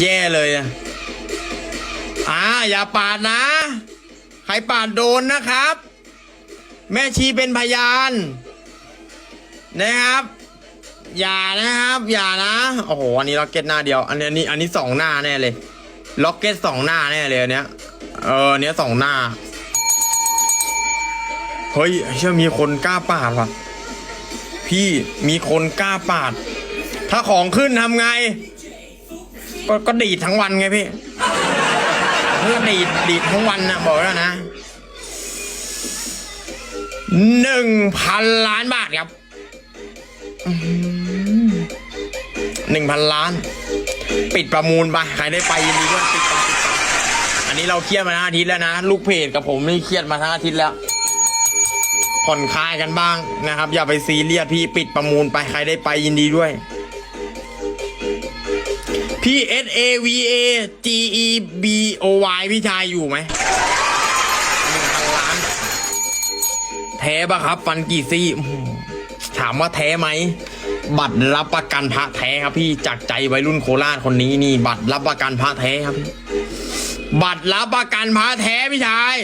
แย่เลยอะอ่าอย่าปาดนะ ใครปาดโดนนะครับ แม่ชีเป็นพยาน นะครับ อย่านะครับ อย่านะ โอ้โห อันนี้ล็อกเก็ตหน้าเดียว อันนี้อันนี้อันนี้สองหน้าแน่เลย ล็อกเก็ตสองหน้าแน่เลยอันเนี้ย เออเนี้ยสองหน้า เฮ้ยเชื่อมีคนกล้าปาดว่ะ พี่มีคนกล้าปาด ถ้าของขึ้นทำไง ก็ก็ดีดทั้งวันไงพี่ก็ดีดดีดทั้งวันนะบอกแล้วนะหนึ่งพันล้านบาทครับหนึ่งพันล้าน ปิดประมูลไปใครได้ไปยินดีด้วยปิดประมูลอันนี้เราเครียดมาทั้งอาทิตย์แล้วนะ ลูกเพจกับผมนี่เครียดมาทั้งอาทิตย์แล้ว ผ่อนคลายกันบ้างนะครับ อย่าไปซีเรียสพี่ปิดประมูลไปใครได้ไปยินดีด้วย พี่ S A V A G E B O Y พี่ชายอยู่ไหมหนึ่งพันล้าน แท้ปะครับ ฟันกี่ซี่ถามว่าแท้ไหม บัตรรับประกันพระแท้ครับพี่จากใจวัยรุ่นโคราชคนนี้นี่ บัตรรับประกันพระแท้ครับพี่บัตรรับประกันพระแท้พี่ชาย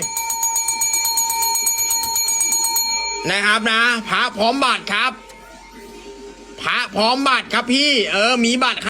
นะครับนะพระพร้อมบัตรครับพระพร้อมบัตรครับพี่ เออมีบัตร